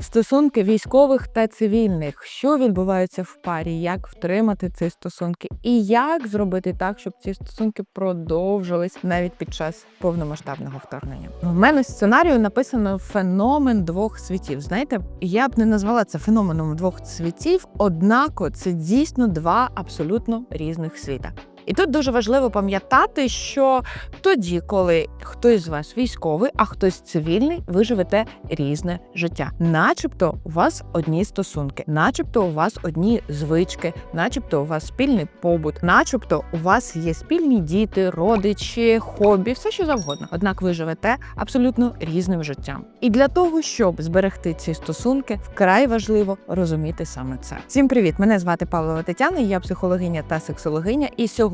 Стосунки військових та цивільних, що відбувається в парі, як втримати ці стосунки, і як зробити так, щоб ці стосунки продовжились навіть під час повномасштабного вторгнення. У мене сценарію написано феномен двох світів. Знаєте, я б не назвала це феноменом двох світів, однако це дійсно два абсолютно різних світа. І тут дуже важливо пам'ятати, що тоді, коли хтось з вас військовий, а хтось цивільний, ви живете різне життя. Начебто у вас одні стосунки, начебто у вас одні звички, начебто у вас спільний побут, начебто у вас є спільні діти, родичі, хобі, все що завгодно. Однак ви живете абсолютно різним життям. І для того, щоб зберегти ці стосунки, вкрай важливо розуміти саме це. Всім привіт! Мене звати Павлова Тетяна, я психологиня та сексологиня. І сьогодні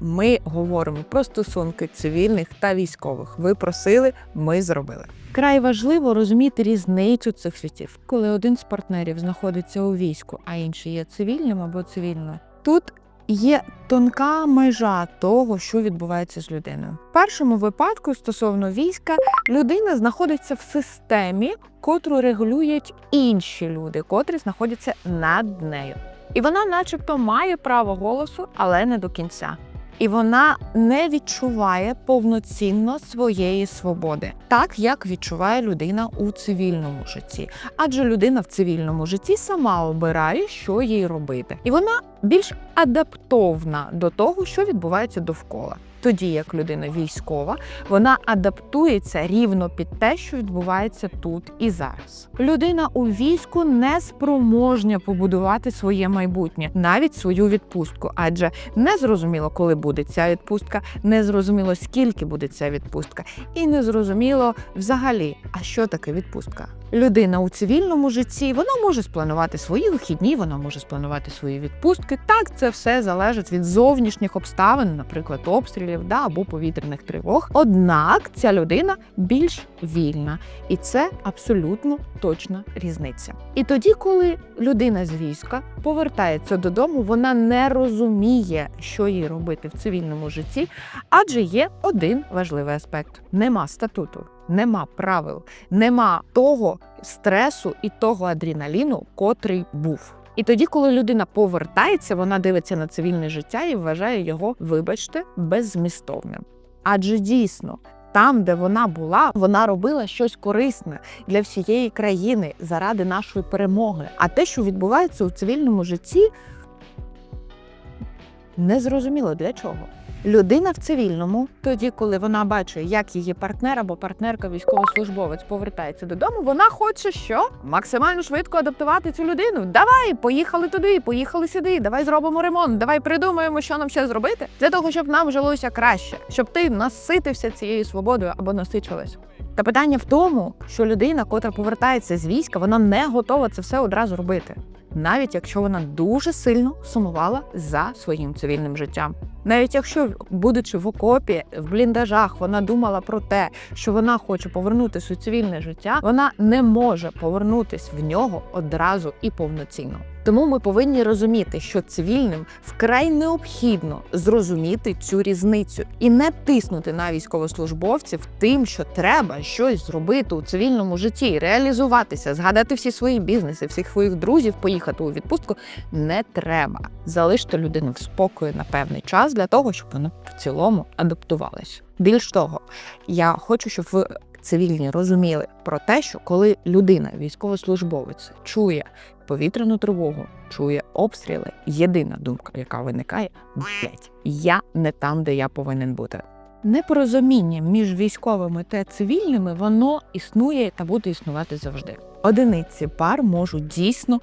ми говоримо про стосунки цивільних та військових. Ви просили, ми зробили. Край важливо розуміти різницю цих світів, коли один з партнерів знаходиться у війську, а інший є цивільним або цивільною. Тут є тонка межа того, що відбувається з людиною. В першому випадку, стосовно війська, людина знаходиться в системі, котру регулюють інші люди, котрі знаходяться над нею. І вона, начебто, має право голосу, але не до кінця. І вона не відчуває повноцінно своєї свободи, так як відчуває людина у цивільному житті. Адже людина в цивільному житті сама обирає, що їй робити, і вона більш адаптовна до того, що відбувається довкола. Тоді як людина військова, вона адаптується рівно під те, що відбувається тут і зараз. Людина у війську не спроможня побудувати своє майбутнє, навіть свою відпустку, адже не зрозуміло, коли буде ця відпустка, не зрозуміло, скільки буде ця відпустка, і не зрозуміло взагалі, а що таке відпустка. Людина у цивільному житті вона може спланувати свої вихідні, вона може спланувати свої відпустки. Так, це все залежить від зовнішніх обставин, наприклад, обстрілів да, або повітряних тривог. Однак ця людина більш вільна, і це абсолютно точна різниця. І тоді, коли людина з війська повертається додому, вона не розуміє, що їй робити в цивільному житті, адже є один важливий аспект: нема статуту. Нема правил, нема того стресу і того адреналіну, котрий був. І тоді, коли людина повертається, вона дивиться на цивільне життя і вважає його, вибачте, беззмістовним. Адже дійсно. Там, де вона була, вона робила щось корисне для всієї країни заради нашої перемоги. А те, що відбувається у цивільному житті, незрозуміло для чого. Людина в цивільному, тоді, коли вона бачить, як її партнер або партнерка військовослужбовець повертається додому, вона хоче що максимально швидко адаптувати цю людину. Давай, поїхали туди, поїхали сюди. Давай зробимо ремонт. Давай придумаємо, що нам ще зробити для того, щоб нам жилося краще, щоб ти наситився цією свободою або насичилась. Та питання в тому, що людина, котра повертається з війська, вона не готова це все одразу робити, навіть якщо вона дуже сильно сумувала за своїм цивільним життям. Навіть якщо, будучи в окопі в бліндажах, вона думала про те, що вона хоче повернутися у цивільне життя, вона не може повернутися в нього одразу і повноцінно. Тому ми повинні розуміти, що цивільним вкрай необхідно зрозуміти цю різницю і не тиснути на військовослужбовців тим, що треба щось зробити у цивільному житті, реалізуватися, згадати всі свої бізнеси, всіх своїх друзів, поїхати у відпустку. Не треба залиште людину в спокої на певний час для того, щоб вона в цілому адаптувалась. Більш того, я хочу, щоб ви цивільні розуміли про те, що коли людина, військовослужбовець, чує повітряну тривогу, чує обстріли, єдина думка, яка виникає, блять, я не там, де я повинен бути. Непорозуміння між військовими та цивільними воно існує та буде існувати завжди. Одиниці пар можуть дійсно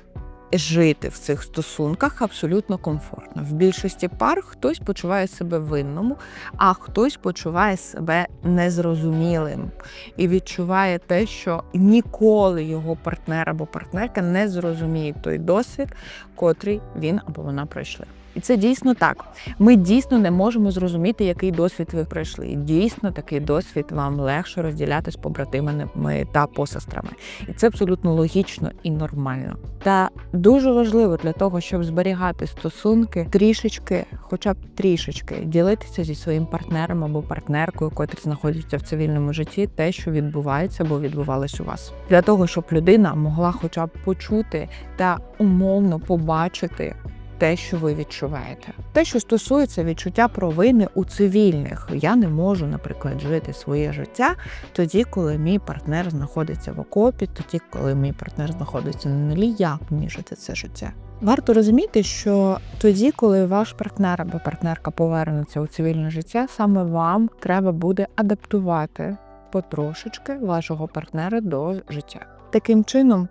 жити в цих стосунках абсолютно комфортно. В більшості пар хтось почуває себе винному, а хтось почуває себе незрозумілим і відчуває те, що ніколи його партнер або партнерка не зрозуміє той досвід, котрий він або вона пройшли. І це дійсно так. Ми дійсно не можемо зрозуміти, який досвід ви пройшли. Дійсно, такий досвід вам легше розділяти з побратимами та посестрами. І це абсолютно логічно і нормально. Та дуже важливо для того, щоб зберігати стосунки, трішечки, хоча б трішечки, ділитися зі своїм партнером або партнеркою, котрі знаходяться в цивільному житті, те, що відбувається або відбувалось у вас, для того, щоб людина могла, хоча б почути та умовно побачити. Те, що ви відчуваєте, те, що стосується відчуття провини у цивільних, я не можу, наприклад, жити своє життя тоді, коли мій партнер знаходиться в окопі, тоді, коли мій партнер знаходиться на нулі, як мені жити це життя? Варто розуміти, що тоді, коли ваш партнер або партнерка повернеться у цивільне життя, саме вам треба буде адаптувати потрошечки вашого партнера до життя. Таким чином.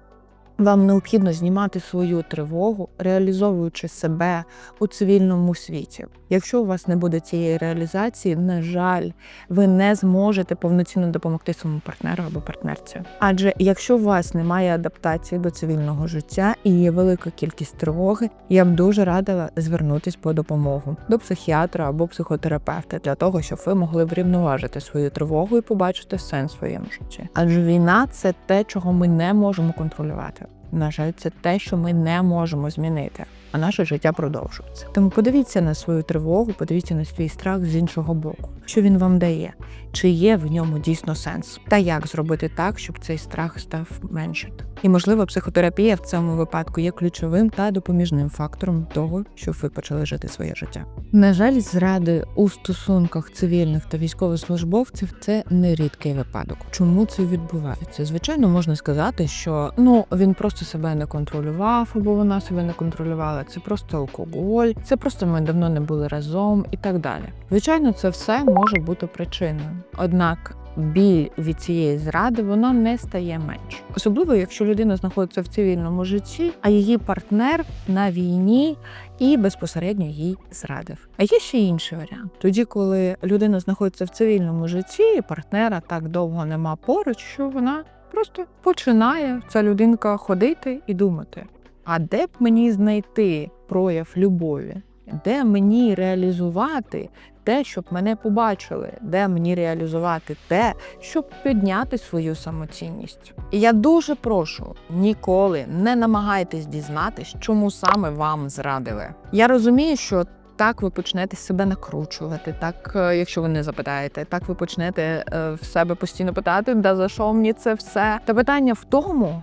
Вам необхідно знімати свою тривогу, реалізовуючи себе у цивільному світі. Якщо у вас не буде цієї реалізації, на жаль, ви не зможете повноцінно допомогти своєму партнеру або партнерці. Адже якщо у вас немає адаптації до цивільного життя і є велика кількість тривоги, я б дуже радила звернутись по допомогу до психіатра або психотерапевта для того, щоб ви могли врівноважити свою тривогу і побачити сенс в своєму житті. Адже війна це те, чого ми не можемо контролювати. На жаль, це те, що ми не можемо змінити, а наше життя продовжується. Тому подивіться на свою тривогу, подивіться на свій страх з іншого боку, що він вам дає, чи є в ньому дійсно сенс, та як зробити так, щоб цей страх став меншити. І можливо, психотерапія в цьому випадку є ключовим та допоміжним фактором того, щоб ви почали жити своє життя. На жаль, зради у стосунках цивільних та військовослужбовців це не рідкий випадок. Чому це відбувається? Звичайно, можна сказати, що ну він просто себе не контролював, або вона себе не контролювала. Це просто алкоголь, це просто ми давно не були разом і так далі. Звичайно, це все може бути причиною. Однак біль від цієї зради воно не стає менше, особливо якщо людина знаходиться в цивільному житті, а її партнер на війні і безпосередньо їй зрадив. А є ще інший варіант. Тоді, коли людина знаходиться в цивільному житті, і партнера так довго нема поруч, що вона просто починає ця людинка ходити і думати: а де б мені знайти прояв любові? Де мені реалізувати те, щоб мене побачили, де мені реалізувати те, щоб підняти свою самоцінність. І я дуже прошу ніколи не намагайтесь дізнатись, чому саме вам зрадили. Я розумію, що. Так ви почнете себе накручувати. Так, е, якщо ви не запитаєте, так ви почнете е, в себе постійно питати, да за що мені це все. Та питання в тому,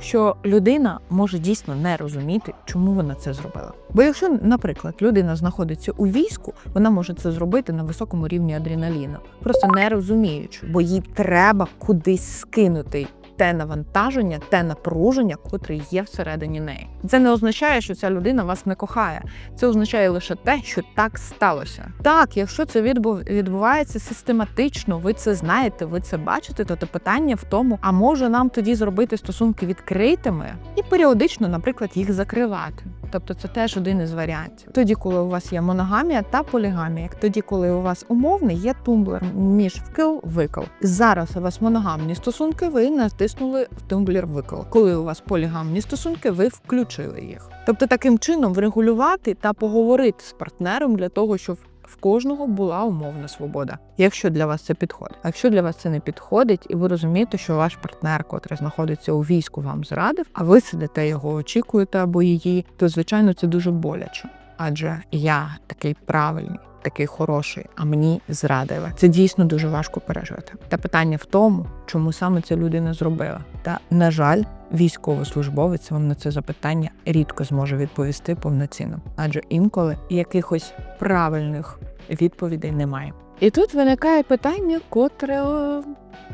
що людина може дійсно не розуміти, чому вона це зробила. Бо якщо, наприклад, людина знаходиться у війську, вона може це зробити на високому рівні адреналіну, просто не розуміючи, бо їй треба кудись скинути. Те навантаження, те напруження, котре є всередині неї. Це не означає, що ця людина вас не кохає. Це означає лише те, що так сталося. Так, якщо це відбув відбувається систематично, ви це знаєте, ви це бачите, то це питання в тому, а може нам тоді зробити стосунки відкритими і періодично, наприклад, їх закривати. Тобто це теж один із варіантів. Тоді, коли у вас є моногамія та полігамія, тоді, коли у вас умовний є тумблер між вкил-викол. Зараз у вас моногамні стосунки, ви натиснули в тумблер викил. Коли у вас полігамні стосунки, ви включили їх. Тобто, таким чином врегулювати та поговорити з партнером для того, щоб в кожного була умовна свобода, якщо для вас це підходить. А якщо для вас це не підходить, і ви розумієте, що ваш партнер, котрий знаходиться у війську, вам зрадив, а ви сидите його очікуєте або її, то звичайно це дуже боляче. Адже я такий правильний, такий хороший, а мені зрадили. Це дійсно дуже важко пережити. Та питання в тому, чому саме ця людина зробила. Та на жаль, військовослужбовець вам на це запитання рідко зможе відповісти повноцінно, адже інколи якихось правильних відповідей немає. І тут виникає питання, котре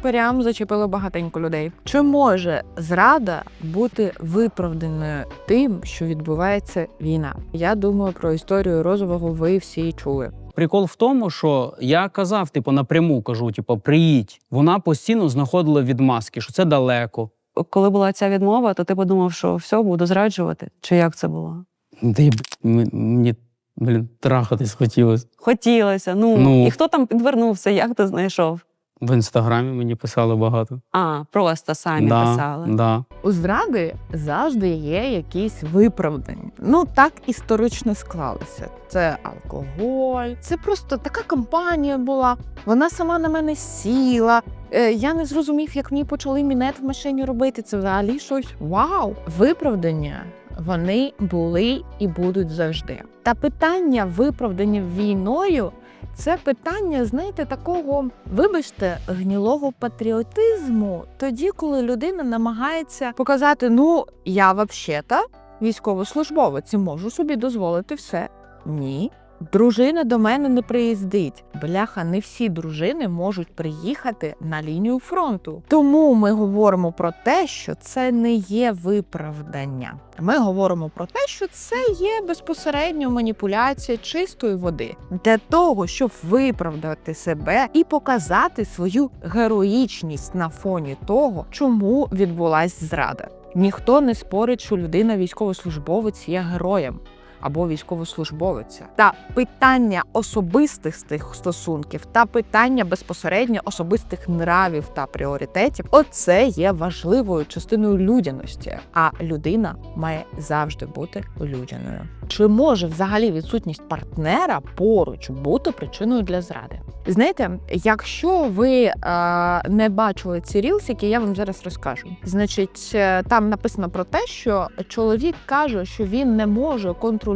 прям зачепило багатенько людей. Чи може зрада бути виправданою тим, що відбувається війна? Я думаю, про історію розового ви всі чули. Прикол в тому, що я казав, типу, напряму кажу, типу, приїдь. Вона постійно знаходила відмазки, що це далеко. Коли була ця відмова, то ти подумав, що все, буду зраджувати? Чи як це було? Де б- мені блін, трахатись хотілося. Хотілося. Ну, Ну. і хто там підвернувся, як ти знайшов? В інстаграмі мені писали багато. А, просто самі да, писали. Да. У зради завжди є якісь виправдання. Ну так історично склалося. Це алкоголь, це просто така компанія була. Вона сама на мене сіла. Е, Я не зрозумів, як мені почали мінет в машині робити. Це взагалі щось вау. Виправдання вони були і будуть завжди. Та питання виправдання війною це питання, знаєте, такого, вибачте, гнілого патріотизму, тоді, коли людина намагається показати: ну, я взагалі-то військовослужбовець і можу собі дозволити все. Ні. Дружина до мене не приїздить. Бляха, не всі дружини можуть приїхати на лінію фронту. Тому ми говоримо про те, що це не є виправдання. Ми говоримо про те, що це є безпосередньо маніпуляція чистої води для того, щоб виправдати себе і показати свою героїчність на фоні того, чому відбулась зрада. Ніхто не спорить, що людина військовослужбовець є героєм або військовослужбовиця. Та питання особистих тих стосунків та питання безпосередньо особистих нравів та пріоритетів оце є важливою частиною людяності. А людина має завжди бути людяною. Чи може взагалі відсутність партнера поруч бути причиною для зради? Знаєте, якщо ви е, не бачили ці рілсики, я вам зараз розкажу. Значить, е, там написано про те, що чоловік каже, що він не може контролювати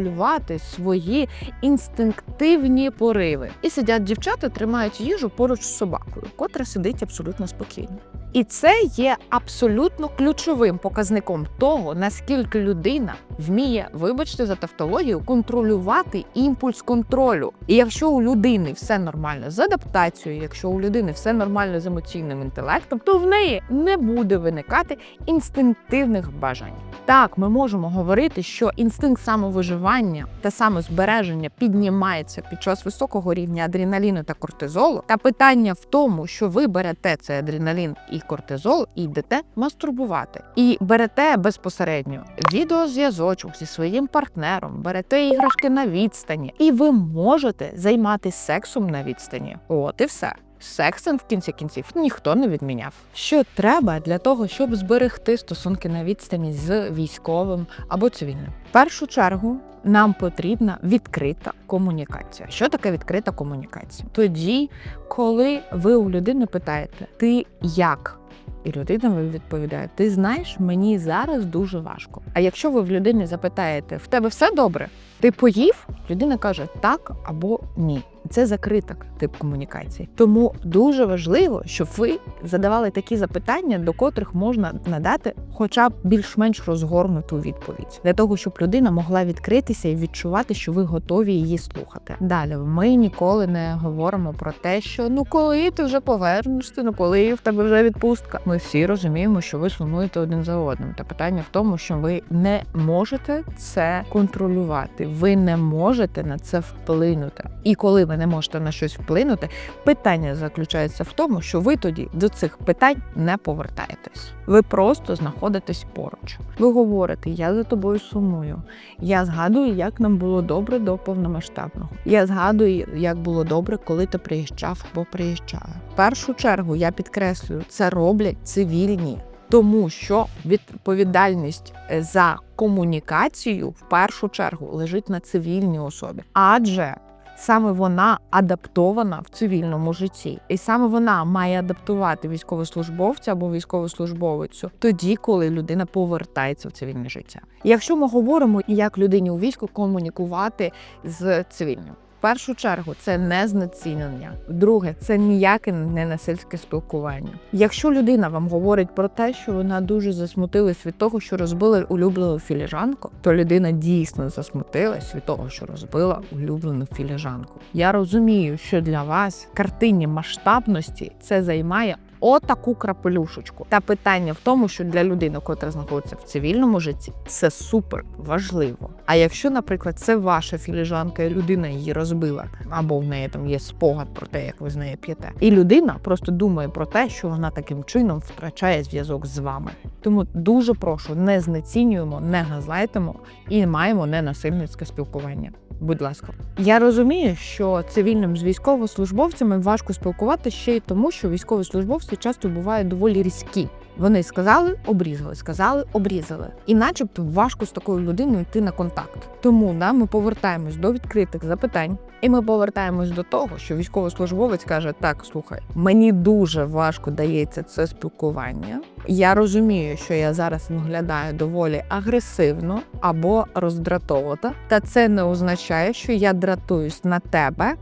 свої інстинктивні пориви. І сидять дівчата, тримають їжу поруч з собакою, котра сидить абсолютно спокійно. І це є абсолютно ключовим показником того, наскільки людина вміє, вибачте за тавтологію, контролювати імпульс контролю. І якщо у людини все нормально з адаптацією, якщо у людини все нормально з емоційним інтелектом, то в неї не буде виникати інстинктивних бажань. Так, ми можемо говорити, що інстинкт самовиживання та самозбереження піднімається під час високого рівня адреналіну та кортизолу. Та питання в тому, що ви берете цей адреналін і кортизол і йдете мастурбувати, і берете безпосередньо відеозв'язочок зі своїм партнером, берете іграшки на відстані, і ви можете займатися сексом на відстані. От і все. Сексом в кінці кінців ніхто не відміняв. Що треба для того, щоб зберегти стосунки на відстані з військовим або цивільним? В першу чергу нам потрібна відкрита комунікація. Що таке відкрита комунікація? Тоді, коли ви у людини питаєте, ти як? І людина вам відповідає: Ти знаєш, мені зараз дуже важко. А якщо ви в людини запитаєте, в тебе все добре? Ти поїв? Людина каже так або ні. Це закрита тип комунікації. Тому дуже важливо, щоб ви задавали такі запитання, до котрих можна надати хоча б більш-менш розгорнуту відповідь, для того, щоб людина могла відкритися і відчувати, що ви готові її слухати. Далі ми ніколи не говоримо про те, що ну коли ти вже повернешся, ну коли в тебе вже відпустка. Ми всі розуміємо, що ви сумуєте один за одним. Та питання в тому, що ви не можете це контролювати, ви не можете на це вплинути. І коли ви не можете на щось вплинути, питання заключається в тому, що ви тоді до цих питань не повертаєтесь. Ви просто знаходитесь поруч. Ви говорите, я за тобою сумую. Я згадую, як нам було добре до повномасштабного. Я згадую, як було добре, коли ти приїжджав або приїжджала. В першу чергу я підкреслюю, це роблять цивільні. Тому що відповідальність е, за комунікацію в першу чергу лежить на цивільній особі, адже саме вона адаптована в цивільному житті, і саме вона має адаптувати військовослужбовця або військовослужбовицю тоді, коли людина повертається в цивільне життя. Якщо ми говоримо, як людині у війську комунікувати з цивільним. Першу чергу це не знецінення. Друге, це ніяке не насильське спілкування. Якщо людина вам говорить про те, що вона дуже засмутилась від того, що розбила улюблену філіжанку, то людина дійсно засмутилась від того, що розбила улюблену філіжанку. Я розумію, що для вас картині масштабності це займає. Отаку крапелюшечку. Та питання в тому, що для людини, котра знаходиться в цивільному житті, це супер важливо. А якщо, наприклад, це ваша філіжанка, і людина її розбила, або в неї там є спогад про те, як ви з нею п'єте, і людина просто думає про те, що вона таким чином втрачає зв'язок з вами. Тому дуже прошу, не знецінюємо, не газлайтимо і маємо ненасильницьке спілкування. Будь ласка, я розумію, що цивільним з військовослужбовцями важко спілкуватися ще й тому, що військовослужбовці часто бувають доволі різкі. Вони сказали, обрізали, сказали, обрізали. І начебто важко з такою людиною йти на контакт. Тому да, ми повертаємось до відкритих запитань, і ми повертаємось до того, що військовослужбовець каже: Так, слухай, мені дуже важко дається це спілкування. Я розумію, що я зараз виглядаю доволі агресивно або роздратована, та це не означає, що я дратуюсь на тебе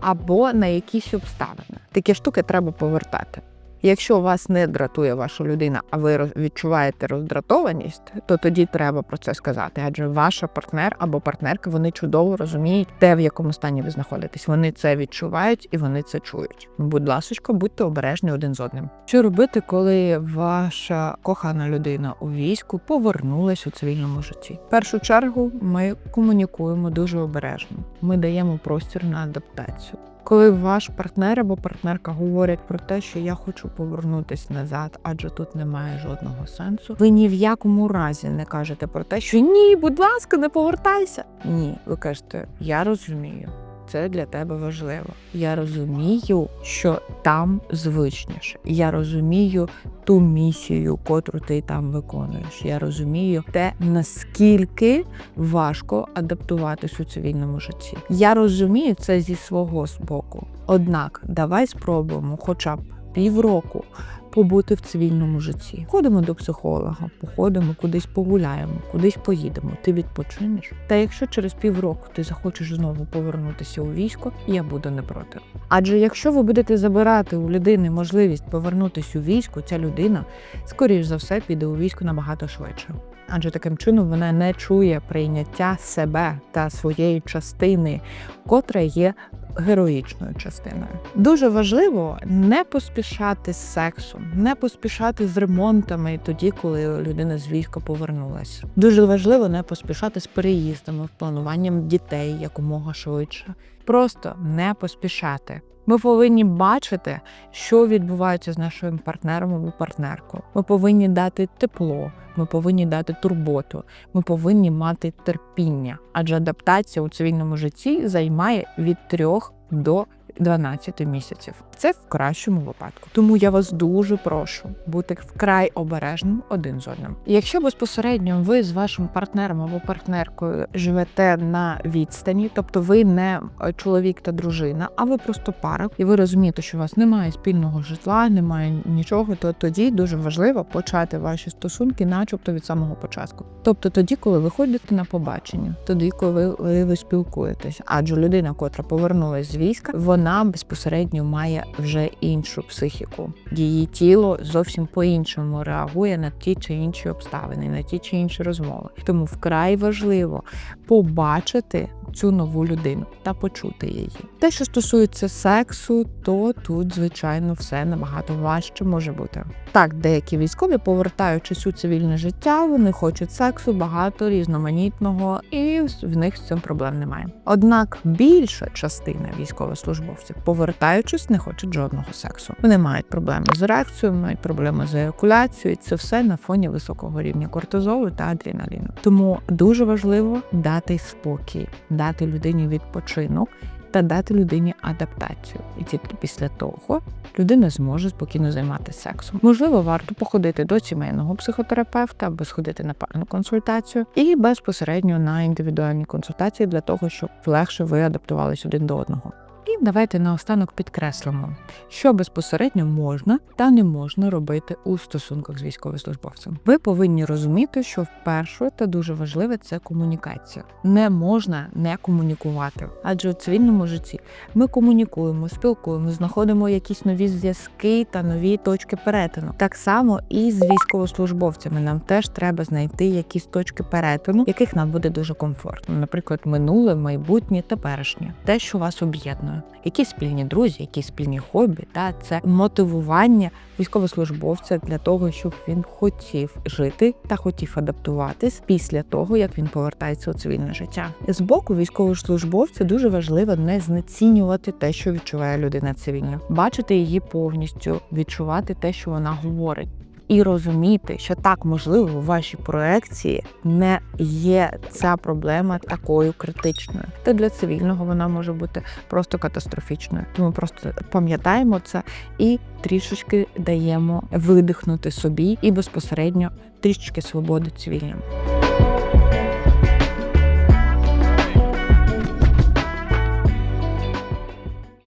або на якісь обставини. Такі штуки треба повертати. Якщо вас не дратує ваша людина, а ви відчуваєте роздратованість, то тоді треба про це сказати. Адже ваша партнер або партнерка вони чудово розуміють те, в якому стані ви знаходитесь. Вони це відчувають і вони це чують. Будь ласочка, будьте обережні один з одним. Що робити, коли ваша кохана людина у війську повернулась у цивільному житті? В першу чергу ми комунікуємо дуже обережно. Ми даємо простір на адаптацію. Коли ваш партнер або партнерка говорять про те, що я хочу повернутися назад, адже тут немає жодного сенсу. Ви ні в якому разі не кажете про те, що ні, будь ласка, не повертайся. Ні, ви кажете, я розумію. Це для тебе важливо. Я розумію, що там звичніше. Я розумію ту місію, котру ти там виконуєш. Я розумію те, наскільки важко адаптуватись у цивільному житті. Я розумію це зі свого боку. Однак, давай спробуємо, хоча б півроку. Побути в цивільному житті. Ходимо до психолога, походимо, кудись погуляємо, кудись поїдемо. Ти відпочинеш. Та якщо через півроку ти захочеш знову повернутися у військо, я буду не проти. Адже якщо ви будете забирати у людини можливість повернутися у військо, ця людина, скоріш за все, піде у військо набагато швидше. Адже таким чином вона не чує прийняття себе та своєї частини, котра є героїчною частиною. Дуже важливо не поспішати з сексом, не поспішати з ремонтами тоді, коли людина з війська повернулася. Дуже важливо не поспішати з переїздами, плануванням дітей якомога швидше. Просто не поспішати. Ми повинні бачити, що відбувається з нашим партнером або партнеркою. Ми повинні дати тепло, ми повинні дати турботу, ми повинні мати терпіння, адже адаптація у цивільному житті займає від 3 до 12 місяців. Це в кращому випадку. Тому я вас дуже прошу бути вкрай обережним один з одним. Якщо безпосередньо ви з вашим партнером або партнеркою живете на відстані, тобто ви не е, чоловік та дружина, а ви просто пара, і ви розумієте, що у вас немає спільного житла, немає нічого, то тоді дуже важливо почати ваші стосунки, начебто від самого початку. Тобто тоді, коли ви ходите на побачення, тоді, коли ви, спілкуєтесь, адже людина, котра повернулась з війська, вона безпосередньо має вже іншу психіку. Її тіло зовсім по-іншому реагує на ті чи інші обставини, на ті чи інші розмови. Тому вкрай важливо побачити цю нову людину та почути її. Те, що стосується сексу, то тут, звичайно, все набагато важче може бути. Так, деякі військові, повертаючись у цивільне життя, вони хочуть сексу багато різноманітного, і в них з цим проблем немає. Однак більша частина військовослужбовців, повертаючись, не хочуть жодного сексу. Вони мають проблеми з ерекцією, мають проблеми з еякуляцією. Це все на фоні високого рівня кортизолу та адреналіну. Тому дуже важливо дати спокій, дати людині відпочинок. Та дати людині адаптацію, і тільки після того людина зможе спокійно займатися сексом. Можливо, варто походити до сімейного психотерапевта або сходити на парну консультацію і безпосередньо на індивідуальні консультації для того, щоб легше ви адаптувалися один до одного. І давайте наостанок підкреслимо, що безпосередньо можна та не можна робити у стосунках з військовослужбовцем. Ви повинні розуміти, що вперше та дуже важливе це комунікація. Не можна не комунікувати, адже у цивільному житті ми комунікуємо, спілкуємо, знаходимо якісь нові зв'язки та нові точки перетину. Так само і з військовослужбовцями нам теж треба знайти якісь точки перетину, яких нам буде дуже комфортно. Наприклад, минуле, майбутнє, теперішнє, те, що вас об'єднує, якісь спільні друзі, якісь спільні хобі, та це мотивування військовослужбовця для того, щоб він хотів жити та хотів адаптуватись після того, як він повертається у цивільне життя. З боку військовослужбовця дуже важливо не знецінювати те, що відчуває людина цивільна, бачити її повністю, відчувати те, що вона говорить. І розуміти, що так можливо у вашій проекції не є ця проблема такою критичною. Та для цивільного вона може бути просто катастрофічною. Тому просто пам'ятаємо це і трішечки даємо видихнути собі і безпосередньо трішечки свободи цивільним.